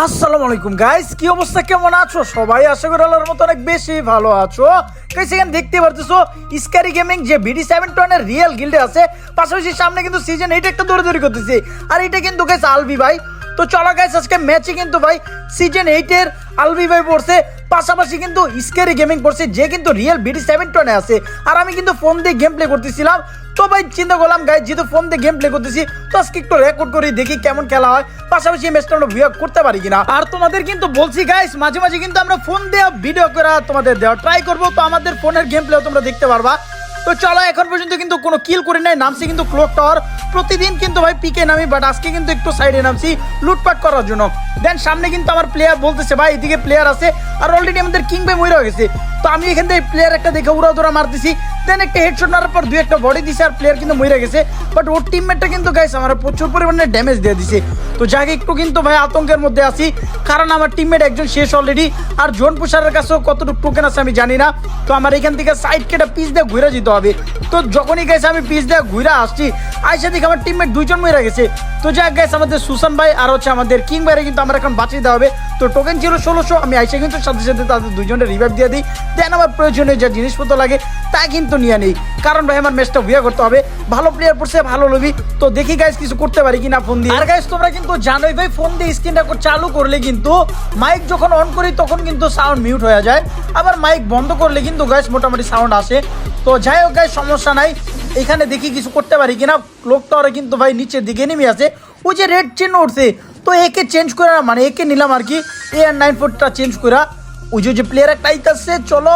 আসসালামু আলাইকুম গাইস কি অবস্থা? কেমন আছো? সবাই আশা করি আল্লাহর মতো অনেক বেশি ভালো আছো। গাইস এখানে দেখতে পারতেছো স্কারি গেমিং যে বিডি সেভেন টনের রিয়েল গিল্ডে আছে। পাশাপাশি সামনে কিন্তু সিজন এইটা একটা দৌড়াদৌড়ি করতেছি। আর এটা কিন্তু গাইস আলবি ভাই। তো চলো গাইস আজকে ম্যাচে কিন্তু, ভাই সিজন এইটের আলবি ভাই পড়ছে। পাশাপাশি কিন্তু স্কেরি গেমিং করছে যে কিন্তু রিয়েল বিডি সেভেন টনে আছে। আর আমি কিন্তু ফোন দিয়ে গেম প্লে করতেছিলাম। তো ভাই, চিন্তা করলাম গাই যেহেতু ফোন দিয়ে গেম প্লে করতেছি, তো আজকে একটু রেকর্ড করে, দেখি কেমন খেলা হয়। পাশাপাশি ম্যাচটা আমরা ভিডিও করতে পারি কিনা। আর তোমাদের কিন্তু বলছি গাইস মাঝে মাঝে কিন্তু আমরা ফোন দিয়ে ভিডিও করা তোমাদের দেওয়া ট্রাই করব। তো আমাদের ফোনের গেম প্লেও তোমরা দেখতে পারবা। তো চলো, এখন পর্যন্ত কিন্তু কোনো কিল করে নাই, নামছি কিন্তু ক্লোক টাওয়ার প্রতিদিন কিন্তু ভাই পিকে নামি বাট আজকে কিন্তু একটু সাইডে নামছি লুটপাট করার জন্য। দেন সামনে কিন্তু আমার প্লেয়ার বলতেছে, ভাই, এদিকে প্লেয়ার আছে। আর অলরেডি আমাদের কিংবে ভাই মরে গেছে। তো আমি এখান থেকে প্লেয়ার একটা দেখে উড়া দৌড়া মারতেছি। দেন একটা হেডশট মারার পর দুই একটা বডি দিছে আর প্লেয়ার কিন্তু মরে গেছে। বাট ওর টিমমেটটা কিন্তু গাইছে আমার প্রচুর পরিমাণে ড্যামেজ দিয়ে দিছে। তো যাকে, একটু কিন্তু ভাই আতঙ্কের মধ্যে আছি। কারণ আমার টিমমেট একজন শেষ অলরেডি আর জোন পুষারের কাছেও কতটুকু টোকেন আছে আমি জানি না। তো আমার এখান থেকে সাইড কেটে পিস দিয়ে ঘুরে যেতে হবে। তো যখনই গেছে আমি পিস দিয়ে ঘুরে আসছি, আইসা দেখে আমার টিমমেট দুইজন মরে গেছে। তো যাক গেছে আমাদের সুসান ভাই আর হচ্ছে আমাদের কিং ভাইরে কিন্তু আমার এখন বাঁচিয়ে দেওয়া হবে। তো টোকেন ছিল ষোলোশো, আমি আইসে কিন্তু সাথে সাথে তাদের দুজনের রিভাইভ দিয়ে দিই। দেন আমার প্রয়োজনীয় যা জিনিসপত্র লাগে, তা কিন্তু নিয়ে নেই। কারণ ভাই, আমার ম্যাচটা ভিয়া করতে হবে। ভালো প্লেয়ার পড়ছে, ভালো লবি তো দেখি গাইস কিছু করতে পারি কিনা ফোন দিয়ে। আর গাইস তোমরা কিন্তু জানোই ভাই ফোন দিয়ে স্ক্রিনটা চালু করলে কিন্তু মাইক যখন অন করি, তখন কিন্তু সাউন্ড মিউট হয়ে যায়। আবার মাইক বন্ধ করলে কিন্তু গাইস মোটামুটি সাউন্ড আসে। তো যাই হোক গাইস সমস্যা নাই। এখানে দেখি কিছু করতে পারি কিনা। লোক তো কিন্তু ভাই, নিচের দিকে নেমে আছে। ওই যে রেড চিহ্ন উঠছে তো একে চেঞ্জ করে মানে একে নিলাম আর কি এ আর নাইন ফোরটা চেঞ্জ করা ওই যে যে প্লেয়ার একটা আইতাছে, চলো।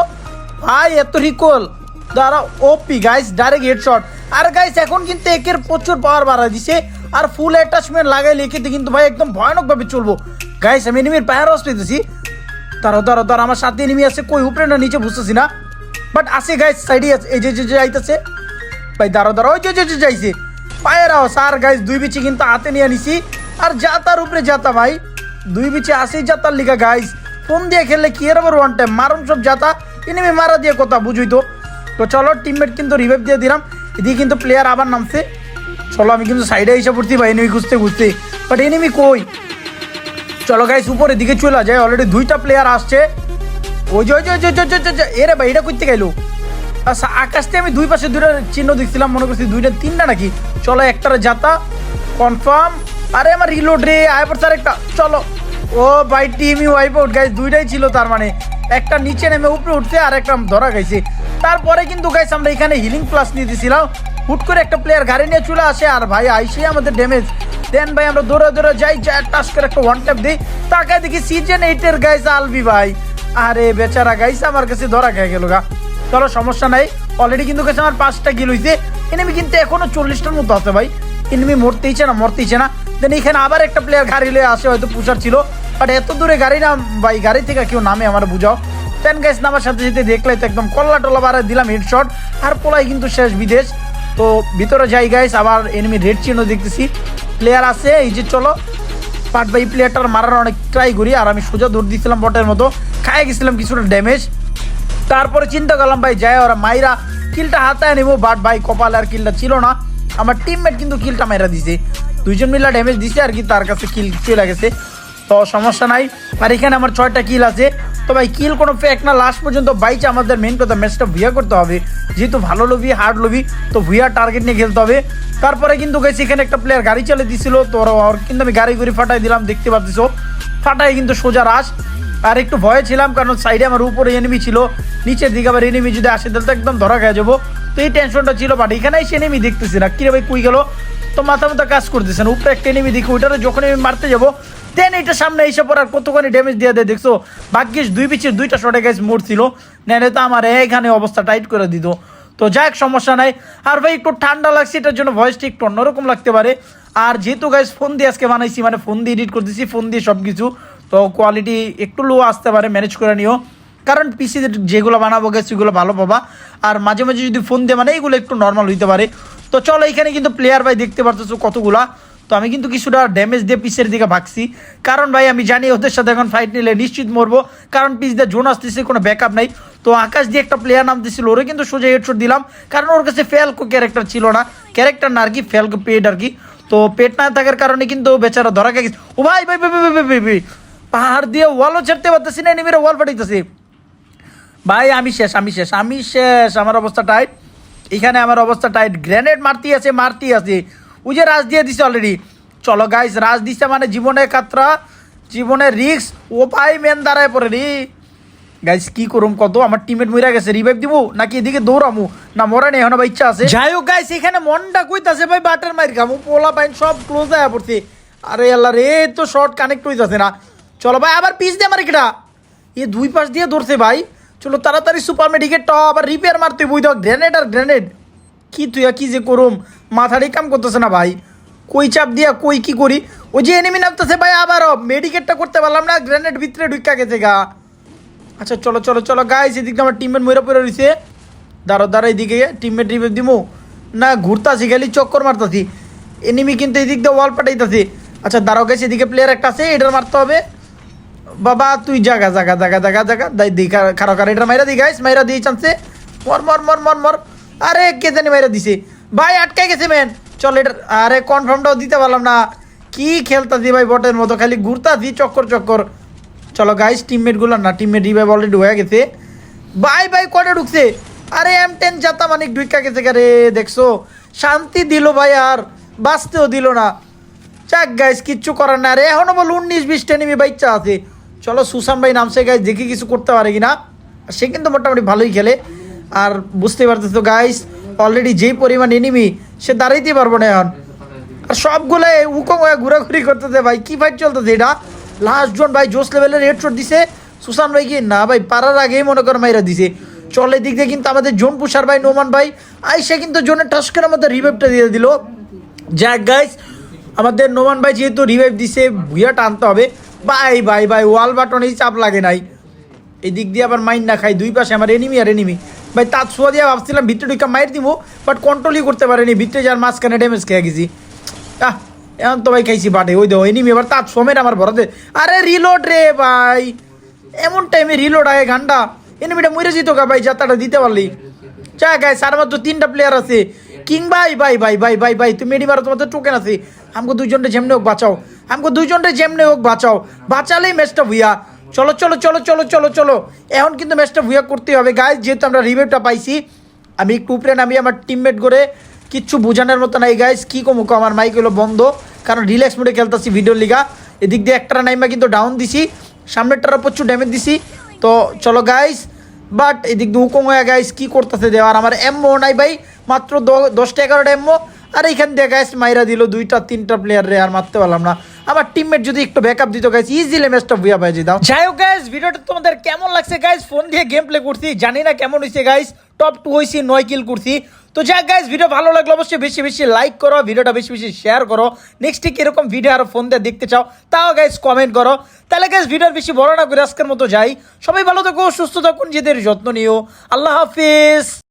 ভাই, এত রিকল দাঁড়া ওপি গাইস ডাইরেক্ট হেডশট আর গাইস এখন কিন্তু একের প্রচুর পাওয়ার বাড়া দিছে। আর ফুল অ্যাটাচমেন্ট লাগাইলে একেতে কিন্তু ভাই, একদম ভয়ানকভাবে চলবো। গাইস আমি এনিমির পায়ের রস পেতেছি। দাঁড়ো দাঁড়ো দাঁড়ো আমার সাথে এনিমি আছে, কই, উপরে না নিচে বুঝতেছি না। বাট আছে গাইস সাইডে আছে, এই যে যে আইতাছে। ভাই দাঁড়ো দাঁড়ো ওই যে যে যাইছে পায়ের আও সার গাইস দুই বিচি কিন্তু হাতে নিয়ে নিছি। আর যাতার উপরে যাতা ভাই। দুই বিচি আসেই যাতার লিগা গাইস ফোন দিয়ে খেললে কি এর ওয়ান টাইম মারুন সব যাতা। এনিমি মারা দিয়ে কথা বুঝুই তো। তো চলো টিমমেট কিন্তু রিভাইভ দিয়ে দিলাম। এদিকে কিন্তু প্লেয়ার আবার নামছে। চলো আমি কিন্তু সাইডে এসে পড়ছি ভাই এনিমি খুঁজতে খুঁজতে। বাট এনিমি কই? চলো গাইস উপরের দিকে চলে যায় অলরেডি দুইটা প্লেয়ার আসছে। ওই যে, ওই যে, এরে ভাই এটা করতে গেলো? আচ্ছা আকাশ থেকে আমি দুই পাশে দুইটা চিহ্ন দেখছিলাম, মনে করছি দুইটা তিনটা নাকি? চলো, একটার যাতা কনফার্ম আরে, আমার রিলোড রে, আয় পড়ছে একটা চলো। ও ভাই টিমই ওয়াইপ আউট গাইস দুইটাই ছিল তার মানে। একটা নিচে নেমে উপরে উঠছে, আর একটা ধরা গেছে তারপরে কিন্তু গাইস আমরা এখানে হিলিং প্লাস নিয়ে দিয়েছিলাম হুট করে একটা প্লেয়ার গাড়ি নিয়ে চলে আসে, আর ভাই আইসে আমাদের ড্যামেজ দেন ভাই, আমরা দৌড়ে দৌড়ে যাই যাই টাস করে একটা ওয়ান ট্যাপ দিই। তাকে দেখি সিজন এইটের গাইস আলবি ভাই। আরে, বেচারা গাইস আমার কাছে ধরা খেয়ে গেল গা। চলো সমস্যা নাই। অলরেডি কিন্তু কাছে আমার পাঁচটা গিল হইছে। এনিমি কিন্তু এখনও চল্লিশটার মতো আছে ভাই। এনিমি মরতেইছে না মরতেইছে না। দেন এখানে আবার একটা প্লেয়ার গাড়ি লয়ে আসে, হয়তো পুষার ছিল। বাট এত দূরে গাড়ি না ভাই, গাড়ি থেকে কেউ নামে আমার বুঝাও। দেন গাইস নামার সাথে সাথে দেখলে তো একদম কল্লা টল্লা বাড়া দিলাম হেডশট আর পোলাই কিন্তু শেষ বিদেশ। তো ভিতরে যাই গাইস আবার এনিমি রেড চিহ্ন দেখতেছি। প্লেয়ার আছে, এই যে চলো। পাট ভাই প্লেয়ারটার মারার অনেক ট্রাই করি। আর আমি সোজা দৌড় দিয়েছিলাম বটের মতো। খাই গেছিলাম কিছুটা ড্যামেজ তারপরে চিন্তা করলাম, ভাই, যায় ওরা মাইরা কিলটা হাতায় নেব বাট ভাই, কপাল আর কিলটা ছিল না। আমার টিমমেট কিন্তু কিলটা মাইরা দিছে। দুইজন মিলা ড্যামেজ দিছে আর কি, তার কাছে কিল চলে গেছে। তো সমস্যা নাই। আর এখানে আমার ছয়টা কিল আছে। তো ভাই, কিল কোনো ফ্যাক না। লাস্ট পর্যন্ত বাইচে আমাদের মেন কথা ম্যাচটা ভুয়া করতে হবে। যেহেতু ভালো লবি হার্ড লবি, তো ভুয়া টার্গেট নিয়ে খেলতে হবে। তারপরে কিন্তু গেছি এখানে একটা প্লেয়ার গাড়ি চালে দিছিল। তো ওরা- কিন্তু আমি গাড়ি গুড়ি ফাটাই দিলাম, দেখতে পাচ্ছিস ফাটাই কিন্তু সোজা রাস আর একটু ভয়ে ছিলাম, কারণ সাইডে আমার উপরে এনিমি ছিল, নিচের দিকে আবার এনিমি যদি আসে, তাহলে তো একদম ধরা খেয়ে যাব। তো এই টেনশনটা ছিল বাট এখানে এসে এনিমি দেখতেছি না। কিরে ভাই, কুই গেল? তো মাথা মাথা কাজ করতেছে না, উপরে একটা এনিমি দেখি ওইটারে যখন আমি মারতে যাব দেন এটা সামনে এসে পড়ার কতখানি ড্যামেজ দিয়ে দেয়, দেখছ? ভাগ্যিস দুই পিছিয়ে দুইটা শটে গাছ মরছিল নেনে তো আমার এখানে অবস্থা টাইট করে দিত। তো যাক, সমস্যা নাই। আর ভাই, একটু ঠান্ডা লাগছে, এটার জন্য ভয়েসটা একটু অন্যরকম লাগতে পারে। আর যেহেতু গাইজ ফোন দিয়ে আজকে বানাইছি মানে ফোন দিয়ে এডিট করতেছি ফোন দিয়ে সব কিছু তো কোয়ালিটি একটু লো আসতে পারে ম্যানেজ করে নিও। কারণ পিসি যেগুলো বানাবো গেছে সেগুলো ভালো পাবা। আর মাঝে মাঝে যদি ফোন দিয়ে মানে এগুলো একটু নর্মাল হইতে পারে। তো চলো এখানে কিন্তু প্লেয়ার ভাই দেখতে পারতেছো কতগুলা। তো আমি কিন্তু কিছুটা ড্যামেজ দিয়ে পিসের দিকে ভাগছি। কারণ ভাই আমি জানি ওদের সাথে এখন ফাইট নিলে নিশ্চিত মরবো। কারণ পিস দিয়ে জোন আসতেছে কোনো ব্যাকআপ নাই। তো আকাশ দিয়ে একটা প্লেয়ার নামতেছিল ওরে কিন্তু সোজা হেডশট দিলাম। কারণ ওর কাছে ফেলকো ক্যারেক্টার ছিল না। ক্যারেক্টার না আর কি ফেলকো পেড আর কি। তো পেট না থাকার কারণে কিন্তু বেচারা ধরা গেছে। ও ভাই ভাই ভাই, ভাই, ভাই, ভাই। পাহাড় দিয়ে ওয়ালও ছাড়তে পারতেছি না, এনিমিরা ওয়াল পাঠাইতেছে ভাই, আমি শেষ আমি শেষ আমি শেষ। আমার অবস্থা টাইট এখানে আমার অবস্থা টাইট গ্রেনেড মারতে আছে মারতে আছে। ওই যে রাজ দিয়ে দিছে অলরেডি চলো গাইস রাজ দিছে মানে জীবনের কাতরা জীবনের রিক্স ও ভাই মেন দাঁড়ায় পড়ে রে। গাইস কি করুম কত? আমার টিমের মইরা গেছে রিভাইভ দিব? নাকি এদিকে দৌড়ামু? না, মরা নেই, এখন ইচ্ছা আছে। যাই হোক গাইস এখানে মনটা কইতাছে, ভাই, বাটার মাইর খামু পোলা পাইন সব ক্লোজ আয়া পড়ছে। আরে আল্লাহ রে তো শর্ট কানেক্ট হইতাছে না। চলো ভাই, আবার পিস দে আমার কিটা এ দুই পাশ দিয়ে ধরছে ভাই। চলো তাড়াতাড়ি সুপার মেডিকেট টপ আবার রিপেয়ার মারতে বই দাও গ্রেনেড আর গ্রেনেড কি তুই আর কি যে করুম? মাথারই কাম করতেছে না ভাই। কই চাপ দিয়া, কই কি করি? ওই যে এনিমি নামতেছে ভাই আবারও মেডিকেটটা করতে পারলাম না গ্রেনেড ভিতরে ঢুকা গেছে গা। আচ্ছা চলো চলো চলো গাইস এদিকে আমার টিমমেট ময়রা পড়ে রয়েছে দাঁড়ো দাঁড়ো এদিকে টিমমেট রিপেপ দিমু। না, ঘুরতাছি, খালি চক্কর মারতাছি। এনিমি কিন্তু এদিক দিয়ে ওয়াল পাঠাইতাছি। আচ্ছা দাঁড়াও গেছে এদিকে প্লেয়ার একটা আছে, এটার মারতে হবে। বাবা, তুই জাগা জাগা জাগা জাগা জাগা। দাই, দি খারো খারো এটা মাইরা দি গাইস মাইরা দিয়ে চান্সে মর মর মর মর মর। আরে, কে জানি মাইরা দিছে। ভাই আটকাই গেছে ম্যান চল, এটা আরে কনফার্মটাও দিতে পারলাম না। কি খেলতাছি ভাই, বটের মতো। খালি ঘুরতাছি, চক্কর চক্কর। চলো গাইস টিমমেটগুলো না টিমমেট রিভাইভ অলরেডি হয়ে গেছে। বাই বাই কটা ঢুকছে? আরে এম টেন জাতা মানিক ঢুকা গেছে রে, দেখছ? শান্তি দিল ভাই আর, বাঁচতেও দিল না। যাক গাইস কিচ্ছু করার না রে এখনও বল, উনিশ বিশটা নিবি বাচ্চা আছে। চলো সুশান ভাই নামছে গাইস দেখি কিছু করতে পারে কিনা। সে কিন্তু মোটামুটি ভালোই খেলে। আর বুঝতে পারতেছো গাইস অলরেডি যেই পরিমাণ এনিমি সে দাঁড়াইতে পারব না এখন। আর সবগুলো উকম হয়ে ঘোরাঘুরি করতেছে ভাই, কি ফাইট চলতেছে এটা? লাস্ট জন ভাই জোস লেভেলের হেড শট দিছে। সুশান ভাই কি? না ভাই, পারার আগেই মনে করো মাইরা দিছে। চলে দিক দিয়ে কিন্তু আমাদের জোন পুষার ভাই নোমান ভাই আইসে কিন্তু জোনের টাস্কের মধ্যে রিভাইভটা দিয়ে দিল। যাক গাইস আমাদের নোমান ভাই যেহেতু রিভাইভ দিছে ভুইয়াটা আনতে হবে। বাই বাই বাই ওয়াল বাটনেই চাপ লাগে নাই। এদিক দিয়ে আবার মাইন না খাই, দুই পাশে আমার এনিমি আর এনিমি ভাই তার ছোঁয়া দিয়ে ভাবছিলাম ভিতরে ঢুকা মাইর দিব বাট কন্ট্রোলই করতে পারেনি, ভিতরে যার মাঝখানে ড্যামেজ খেয়ে গেছি। আহ, এখন তো ভাই খাইছি বাটে, ওই দো এনিমি এবার তার সোমের আমার ভরতে। আরে রিলোড রে ভাই, এমন টাইমে রিলোড আগে গান্ডা এনিমিটা মরে যেত গা ভাই, যাত্রাটা দিতে পারলি। চা গাই সার মাত্র তিনটা প্লেয়ার আছে। কিং ভাই ভাই ভাই ভাই ভাই ভাই তুমি এডি মারো তোমাদের টোকেন আছে। আমাকে দুইজনটা যেমনি হোক বাঁচাও। আমাকে দুইজনটা যেমনি হোক বাঁচাও বাঁচালেই ম্যাচটা ভুইয়া চলো চলো চলো চলো চলো চলো এখন কিন্তু ম্যাচটা ভুইয়া করতে হবে গাইজ যেহেতু আমরা রিভিউটা পাইছি আমি একটু উপরে নামি আমার টিমমেট করে কিচ্ছু বোঝানোর মতো নাই গাইজ কী কমুক আমার মাইক হলো বন্ধ কারণ রিল্যাক্স মোডে খেলতেছি ভিডিও লিগা এদিক দিয়ে একটা নাইমা কিন্তু ডাউন দিছি সামনেরটার প্রচুর ড্যামেজ দিছি তো চলো গাইজ বাট এদিক দিয়ে উকম হয়ে গাইস কি করতেছে দেওয়ার আমার এমও নাই ভাই মাত্র দশটা এগারোটা এমও আর এইখান দিয়ে গাইস মাইরা দিল দুইটা তিনটা প্লেয়ার রে আর মারতে পারলাম না আমার টিমমেট যদি একটু ব্যাকআপ দিত গাইস ইজিলি ম্যাচটা বুয়া পাই যেতাম যাই হোক গাইস ভিডিওটা তোমাদের কেমন লাগছে গাইস ফোন দিয়ে গেম প্লে করছি, জানি না কেমন হয়েছে গাইস টপ টু হয়েছি নয় কিল করছি। তো যাক গাইস ভিডিও ভালো লাগল অবশ্যই বেশি বেশি লাইক করো ভিডিওটা বেশি বেশি শেয়ার করো। নেক্সট ঠিক এরকম ভিডিও আর ফোন দিয়ে দেখতে চাও, তাও গাইস কমেন্ট করো। তাহলে গাইস ভিডিওর বেশি বড় না করে আজকের মতো যাই। সবাই ভালো থাকো, সুস্থ থাকুন, নিজেদের যত্ন নিও। আল্লাহ হাফিজ।